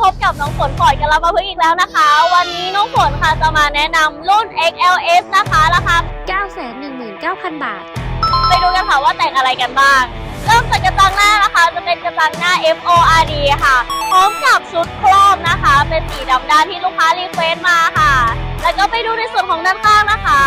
พบกับน้องฝนฟอร์ดกันแล้วมาเพิ่งอีกแล้วนะคะ วันนี้น้องฝนค่ะจะมาแนะนำรุ่น XLS นะคะราคา919,000 บาท ไปดูกันค่ะว่าแต่งอะไรกันบ้าง เริ่มจากกระจังหน้านะคะ จะเป็นกระจังหน้า FORD ค่ะ พร้อมกับชุดครอบนะคะ เป็นสีดำด้านที่ลูกค้ารีเควสต์มาค่ะ แล้วก็ไปดูในส่วนของด้านข้างนะคะ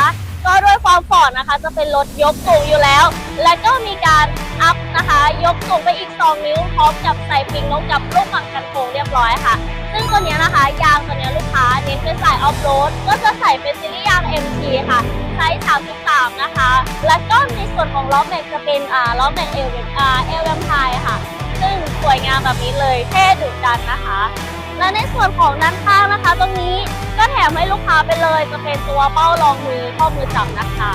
ก็ด้วยความฟอร์ดนะคะจะเป็นรถยกสูงอยู่แล้ว และก็มีการอัพนะคะ ยกสูงไปอีก 2 นิ้วพร้อมกับใส่ปิงลงกับลูกฝั่งกันโค้งเรียบร้อยค่ะ ซึ่งตัวนี้นะคะ ยางตัวนี้ลูกค้าเน้นเป็นสายออฟโรดก็จะใส่เป็นซีรีส์ยาง MT ค่ะไซส์33 นะคะ แล้วก็ในส่วนของล้อแม็กจะเป็นอ่าล้อแม็กเอลเวอ่าเอลเวมไทค่ะ ซึ่งสวยงามแบบนี้เลยเท่ดุดันนะคะ และในส่วนของด้านข้างนะคะ ตรงนี้ก็แถมให้ลูกค้าไปเลยจะเป็นตัวเป้ารองมือข้อมือจับนะคะ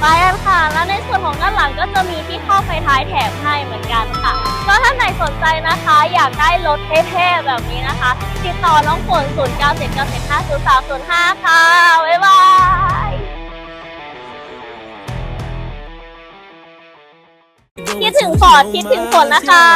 ไปกันค่ะ แล้วในส่วนของด้านหลังก็จะมีที่เข้าไฟท้ายแถมให้เหมือนกันค่ะ ก็ถ้าไหนสนใจนะคะ อยากได้รถเท่ๆแบบนี้นะคะ ติดต่อน้องฝน0 9 7 9 7 5 0 3 0 5 ค่ะ บ๊ายบายคิดถึงฟอร์ดคิดถึงฝนนะคะ